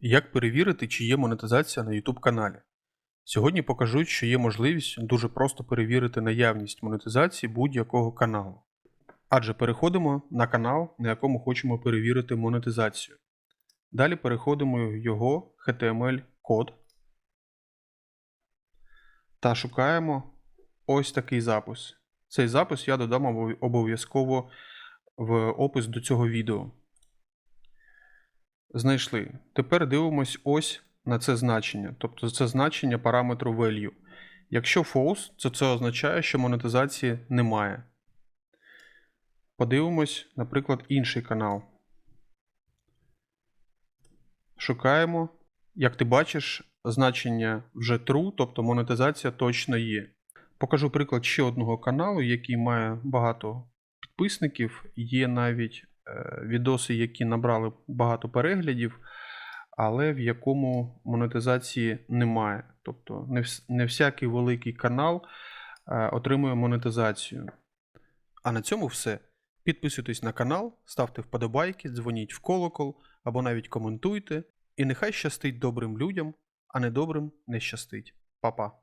Як перевірити, чи є монетизація на YouTube каналі? Сьогодні покажу, що є можливість дуже просто перевірити наявність монетизації будь-якого каналу. Адже переходимо на канал, на якому хочемо перевірити монетизацію. Далі переходимо в його HTML-код та шукаємо ось такий запис. Цей запис я додам обов'язково в опис до цього відео. Знайшли. Тепер дивимось ось на це значення, тобто це значення параметру value. Якщо false, то це означає, що монетизації немає. Подивимось, наприклад, інший канал. Шукаємо. Як ти бачиш, значення вже true, тобто монетизація точно є. Покажу приклад ще одного каналу, який має багато підписників. Є навіть відоси, які набрали багато переглядів, але в якому монетизації немає. Тобто не, не всякий великий канал е, отримує монетизацію. А на цьому все. Підписуйтесь на канал, ставте вподобайки, дзвоніть в колокол або навіть коментуйте. І нехай щастить добрим людям, а недобрим не щастить. Па-па.